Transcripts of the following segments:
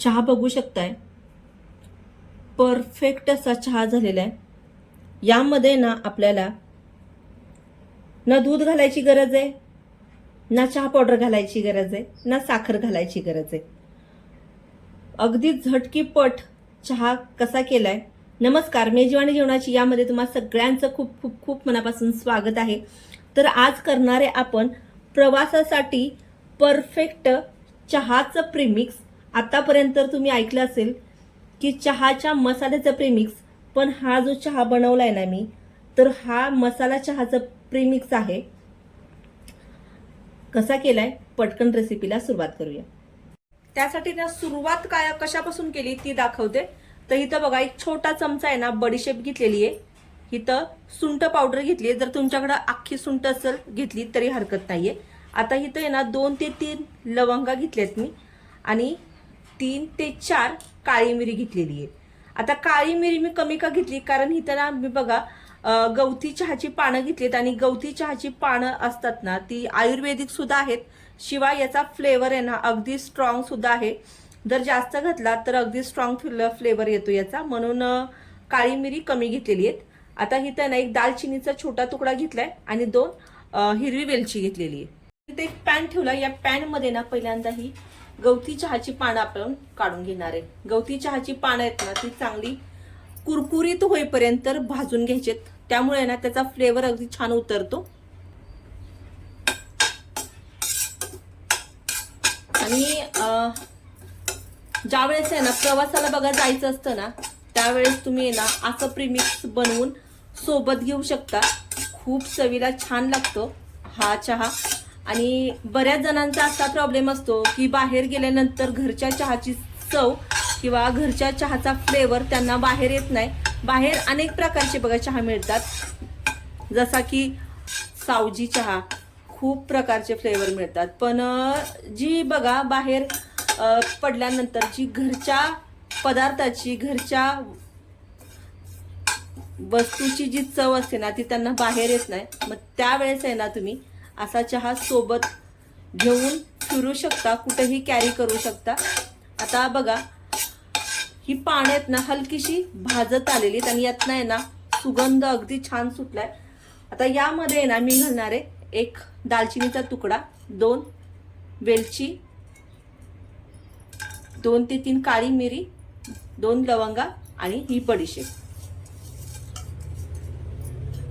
चहा बघू शकताय. परफेक्ट असा चहा झालेला आहे. यामध्ये ना आपल्याला ना दूध घालायची गरज आहे ना चहा पावडर घालायची गरज आहे ना साखर घालायची गरज आहे. अगदी झटकीपट चहा कसा केलाय. नमस्कार मेजवानी जेवणाची यामध्ये तुम्हा सगळ्यांचं खूप खूप खूप मनापासून स्वागत आहे. तर आज करणारे आपण प्रवासासाठी परफेक्ट चहाचं प्रिमिक्स आतापर्यंत तुम्ही ऐकलं असेल की चहाच्या मसाल्याचं प्रेमिक्स पण हा जो चहा बनवलाय ना मी तर हा मसाला चहाचं प्रेमिक्स आहे. कसा केलाय? पटकन रेसिपीला सुरुवात करूया. त्यासाठी ना सुरुवात काय कशापासून केली ती दाखवते. तर इथं बघा एक छोटा चमचा आहे ना बडीशेप घेतलेली आहे. इथं सुंठ पावडर घेतली आहे. जर तुमच्याकडे अख्खी सुंठ असेल घेतली तरी हरकत नाहीये. आता इथं आहे ना दोन ते तीन लवंगा घेतल्यात मी. आणि तीन ते चार काळी मिरी घेतलेली आहे. आता काळी मिरी मी कमी का घेतली? कारण ही ना मी बघा गवती चहाची पानं घेतलीत आणि गवती चहाची पानं असतात ना ती आयुर्वेदिक सुद्धा आहेत. शिवाय याचा फ्लेवर आहे ना अगदी स्ट्रॉंग सुद्धा आहे. जर जास्त घातला तर अगदी स्ट्रॉंग फ्लेवर येतो याचा. म्हणून काळी मिरी कमी घेतलेली आहेत. आता इथं ना एक दालचिनीचा छोटा तुकडा घेतलाय आणि दोन हिरवी वेलची घेतलेली आहे. इथे एक पॅन ठेवला. या पॅनमध्ये ना पहिल्यांदा ही गवती चहाची पानं आपण काढून घेणार आहे. गवती चहाची पानं आहेत ना ती चांगली कुरकुरीत होईपर्यंत भाजून घ्यायचेत. त्यामुळे ना त्याचा फ्लेवर अगदी छान उतरतो. आणि ज्या वेळेस आहे ना प्रवासाला बघा जायचं असतं ना त्यावेळेस तुम्ही आहे ना असं प्रिमिक्स बनवून सोबत घेऊ शकता. खूप चवीला छान लागतो हा चहा. आणि बऱ्याच जणांचा असा प्रॉब्लेम असतो की बाहेर गेल्यानंतर घरच्या चहाची चव किंवा घरच्या चहाचा फ्लेवर त्यांना बाहेर येत नाही. बाहेर अनेक प्रकारचे बघा चहा मिळतात. जसा की सावजी चहा खूप प्रकारचे फ्लेवर मिळतात. पण जी बघा बाहेर पडल्यानंतर जी घरच्या पदार्थाची घरच्या वस्तूची जी चव असते ना ती त्यांना बाहेर येत नाही. मग त्यावेळेस आहे ना तुम्ही असा चहा सोबत घेऊन फिरू शकता कुठेही कॅरी करू शकता. आता बघा ही पाण्यात ना हलकीशी भाजत आलेली आणि यातनं आहे ना सुगंध अगदी छान सुटलाय. आता यामध्ये आहे ना मी घालणार आहे एक दालचिनीचा तुकडा दोन वेलची दोन ते तीन काळी मिरी दोन लवंगा आणि ही बडीशेप.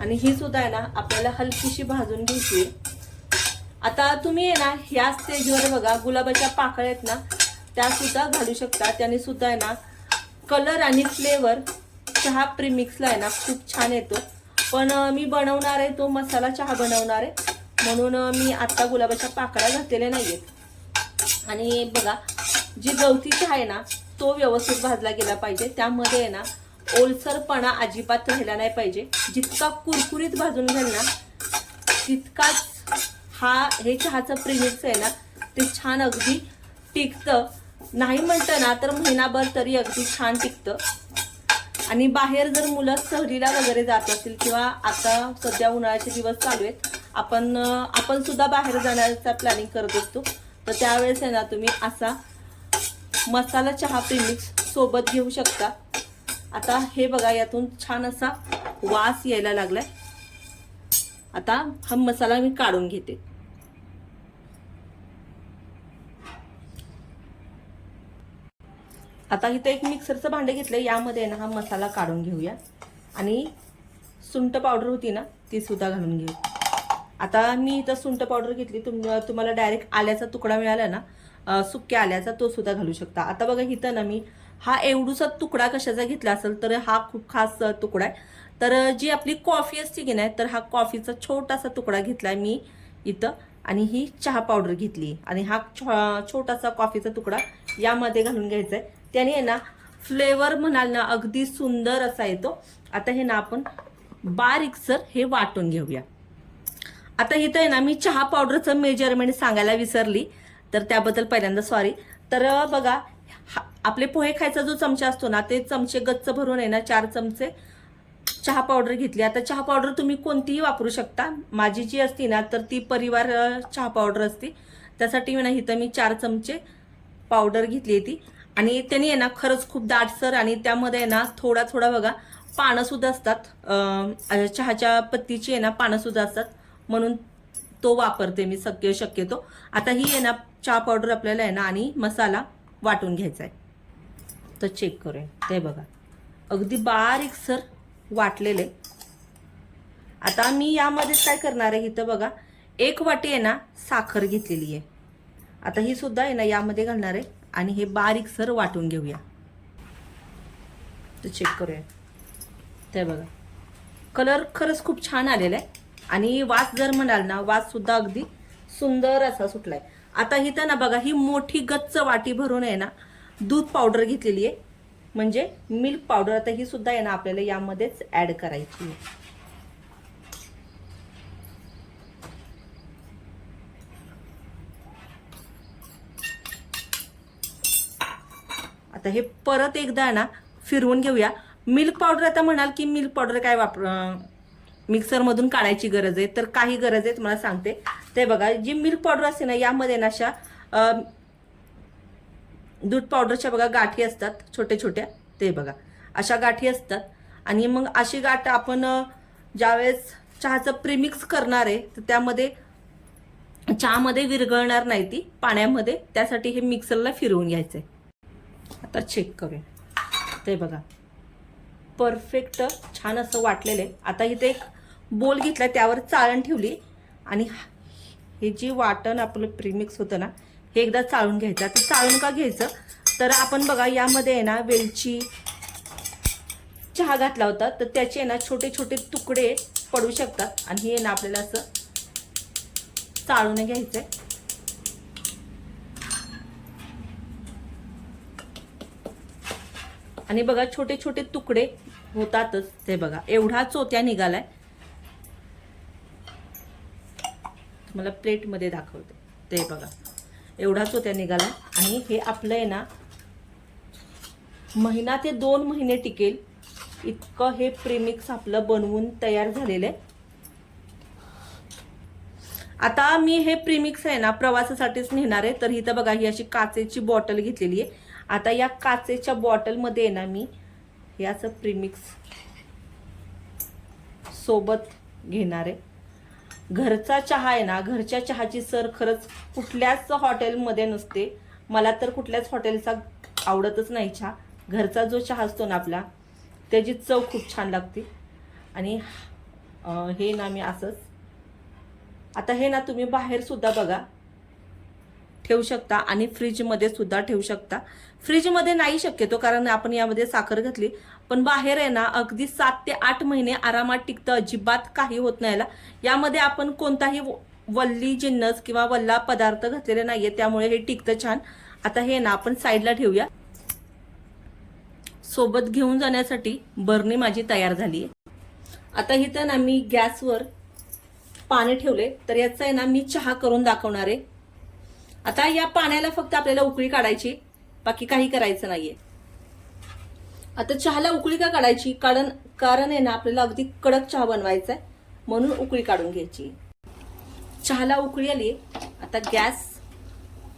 आणि ही सुद्धा आहे ना आपल्याला हलकीशी भाजून घ्यायची आहे. आता तुम्ही आहे ना ह्या स्टेजवर बघा गुलाबाच्या पाकळ्या आहेत ना त्या सुद्धा घालू शकता. त्याने सुद्धा आहे ना कलर आणि फ्लेवर चहा प्रिमिक्सला आहे ना खूप छान येतो. पण मी बनवणार आहे तो मसाला चहा बनवणार आहे. म्हणून मी आत्ता गुलाबाच्या पाकळ्या घातलेल्या नाही आहेत आणि बघा जी गवती चहा आहे ना तो व्यवस्थित भाजला गेला पाहिजे. त्यामध्ये आहे ना ओलसरपणा अजिबात राहिला नाही पाहिजे. जितका कुरकुरीत भाजून घ्याल ना तितकाच हा हे चहाचं प्रिमिक्स आहे ना ते छान अगदी टिकतं. नाही म्हणतं ना तर महिनाभर तरी अगदी छान टिकतं. आणि बाहेर जर मुलं सहलीला वगैरे जात असतील किंवा आता सध्या उन्हाळ्याचे दिवस चालू आहेत आपण आपण सुद्धा बाहेर जाण्याचा प्लॅनिंग करत असतो. तर त्यावेळेस आहे ना तुम्ही असा मसाला चहा प्रिमिक्स सोबत घेऊ शकता. आता हे बघा यातून छान असा वास यायला लागलाय. आता हा मसाला मी काढून घेते. आता इथं एक मिक्सरचं भांडे घेतलं यामध्ये ना हा मसाला काढून घेऊया. आणि सुंट पावडर होती ना ती सुद्धा घालून घेऊ. आता मी इथं सुंठ पावडर घेतली तुम तुम्हाला डायरेक्ट आल्याचा तुकडा मिळाला ना सुक्या आल्याचा तो सुद्धा घालू शकता. आता बघा इथं ना मी हा एवढूसा तुकडा कशाचा घेतला असेल तर हा खूप खास तुकडा आहे. तर जी आपली कॉफी असते की नाही तर हा कॉफीचा छोटासा तुकडा घेतला मी इथं. आणि ही चहा पावडर घेतली. आणि हा छो- छोटासा कॉफीचा तुकडा यामध्ये घालून घ्यायचा आहे त्याने आहे ना फ्लेवर म्हणाल ना अगदी सुंदर असा येतो. आता हे ना आपण बारीकसर हे वाटून घेऊया. आता इथं आहे ना मी चहा पावडरचं मेजरमेंट सांगायला विसरली. तर त्याबद्दल पहिल्यांदा सॉरी तर बघा हा- आपले पोहे खायचा जो चमचा असतो ना ते चमचे गच्च भरून आहे ना चार चमचे चहा पावडर घेतली. आता चहा पावडर तुम्ही कोणतीही वापरू शकता. माझी जी असती ना तर ती परिवार चहा पावडर असते. त्यासाठी मी ना इथं मी चार चमचे पावडर घेतली ती आणि त्यांनी आहे ना खरंच खूप दाटसर आणि त्यामध्ये आहे ना थोडा थोडा बघा पानं सुद्धा असतात. चहाच्या पत्तीची आहे ना पानं सुद्धा असतात. म्हणून तो वापरते मी शक्य शक्यतो. आता ही आहे ना चहा पावडर आपल्याला आहे ना आणि मसाला वाटून घ्यायचा आहे. तर चेक करूया. ते बघा. अगदी बारीक सर वाटलेले. आता मी यामध्ये काय करणार आहे इथं बघा. एक वाटी आहे ना साखर घेतलेली आहे. आता ही सुद्धा आहे ना यामध्ये घालणार आहे. आणि हे बारीक सर वाटून घेऊया. तर चेक करूया. ते बघा. कलर खरंच खूप छान आलेला आहे. आणि वास जर म्हणाल ना वास सुद्धा अगदी सुंदर असा सुटलाय. आता इथं ना बघा ही मोठी गच्च वाटी भरून आहे ना दूध पावडर घेतलेली आहे. म्हणजे मिल्क पावडर आता ही सुद्धा आहे ना आपल्याला यामध्येच ऍड करायची आहे. आता हे परत एकदा ना फिरवून घेऊया. मिल्क पावडर आता म्हणाल की मिल्क पावडर काय वापर मिक्सरमधून काढायची गरज आहे. तर काही गरज आहे तुम्हाला सांगते. ते बघा जी मिल्क पावडर असते ना यामध्ये ना अशा दूध पावडरच्या बघा गाठी असतात छोट्या छोट्या ते बघा अशा गाठी असतात. आणि मग अशी गाठ आपण ज्यावेळेस चहाचं प्रिमिक्स करणार आहे तर त्यामध्ये चहामध्ये विरघळणार नाही ती पाण्यामध्ये. त्यासाठी हे मिक्सरला फिरवून घ्यायचं आहे आता चेक करूया. ते बघा. परफेक्ट छान असं वाटलेलं आहे. आता इथे एक बोल घेतला त्यावर चाळण ठेवली. आणि हे जी वाटण आपलं प्रीमिक्स होतं ना हे एकदा चाळून घ्यायचं. आता चाळून का घ्यायचं? तर आपण बघा यामध्ये आहे ना वेलची चहा घातला होता. तर त्याचे आहे ना छोटे छोटे तुकडे पडू शकतात. आणि हे ना आपल्याला असं चाळून घ्यायचं आहे आणि बघा छोटे छोटे तुकडे होतातच ते बघा. एवढा चोत्या निघालाय. तुम्हाला प्लेटमध्ये दाखवते. ते बघा. एवढा चोत्या निघालाय आणि हे आपलं आहे ना महिना ते दोन महिने टिकेल. इतकं हे प्रेमिक्स आपलं बनवून तयार झालेलं आहे. आता मी हे प्रिमिक्स आहे ना प्रवासासाठीच नेणार आहे. तर इथं बघा ही अशी काचेची बॉटल घेतलेली आहे. आता या काचेच्या बॉटलमध्ये आहे ना मी याचं प्रिमिक्स प्रीमिक्स सोबत घेणार आहे. घरचा चहा आहे ना घरच्या चहाची सर खरंच कुठल्याच हॉटेलमध्ये नसते. मला तर कुठल्याच हॉटेलचा आवडतच नाही चहा. घरचा जो चहा असतो ना आपला त्याची चव खूप छान लागते. आणि हे ना मी असंच. आता हे ना तुम्ही बाहेर सुद्धा बघा. ठेवू शकता आणि फ्रीजमध्ये सुद्धा ठेवू शकता. फ्रीजमध्ये नाही शक्यतो कारण आपण यामध्ये साखर घातली पण बाहेर आहे ना अगदी सात ते आठ महिने आरामात टिकतं अजिबात काही होत नाही यामध्ये आपण कोणताही वल्ली जिन्नस किंवा वल्ला पदार्थ घातलेले नाहीये त्यामुळे हे टिकतं छान. आता हे ना आपण साईडला ठेवूया. सोबत घेऊन जाण्यासाठी बरणी माझी तयार झाली आहे आता इथं ना मी गॅसवर पाणी ठेवले तर याचा आहे ना मी चहा करून दाखवणार आहे. आता या पाण्याला फक्त आपल्याला उकळी काढायची बाकी काही करायचं नाहीये. आता चहाला उकळी का काढायची? कारण कारण आहे ना आपल्याला अगदी कडक चहा बनवायचा आहे म्हणून उकळी काढून घ्यायची. चहाला उकळी आली आता गॅस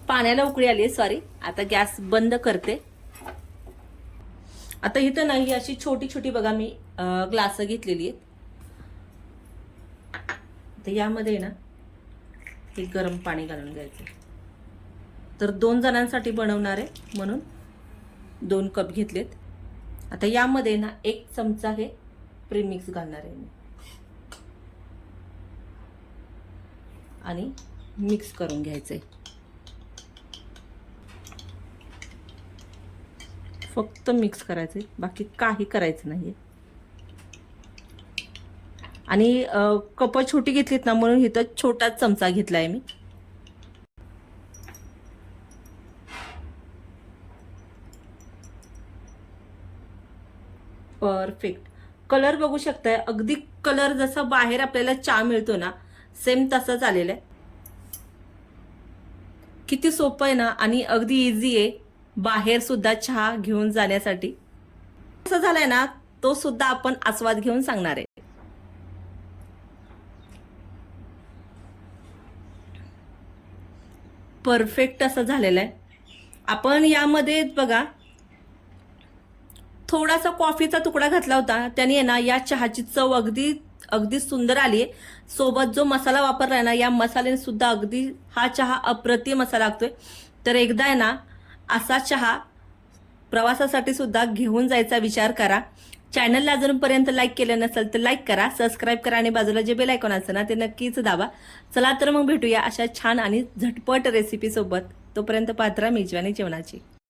पाण्याला उकळी आली सॉरी आता गॅस बंद करते. आता इथं नाही अशी छोटी छोटी बघा मी ग्लास घेतलेली आहेत. तर यामध्ये ना हे गरम पाणी घालून घ्यायचं. तर दोन जणांसाठी बनवणार आहे म्हणून दोन कप घेतलेत. आता यामध्ये ना एक चमचा हे प्रीमिक्स घालणार आहे मी. आणि मिक्स करून घ्यायचंय. फक्त मिक्स करायचंय बाकी काही करायचं नाहीये. आणि कप छोटी घेतलीत ना म्हणून इथं छोटाच चमचा घेतला आहे मी. परफेक्ट. कलर बघू शकताय. अगदी कलर जसा बाहेर आपल्याला चहा मिळतो ना सेम तसाच आलेला आहे. किती सोपं आहे ना आणि अगदी इझी आहे बाहेर सुद्धा चहा घेऊन जाण्यासाठी. कसं झालंय ना तो सुद्धा आपण आस्वाद घेऊन सांगणार आहे. परफेक्ट असं झालेलं आहे. आपण यामध्ये बघा थोडासा कॉफीचा तुकडा घातला होता. त्याने आहे ना या चहाची चव अगदी अगदी सुंदर आली. आहे सोबत जो मसाला वापरला आहे ना या मसाल्याने सुद्धा अगदी हा चहा अप्रतिम असा लागतोय. तर एकदा आहे ना असा चहा प्रवासासाठी सुद्धा घेऊन जायचा विचार करा. चॅनलला अजूनपर्यंत लाईक केलं नसेल तर लाईक करा सबस्क्राईब करा आणि बाजूला जे बेल आयकॉन असतं ना ते नक्कीच दाबा. चला तर मग भेटूया अशा छान आणि झटपट रेसिपीसोबत तोपर्यंत पात्रा मेजवानी जेवणाची.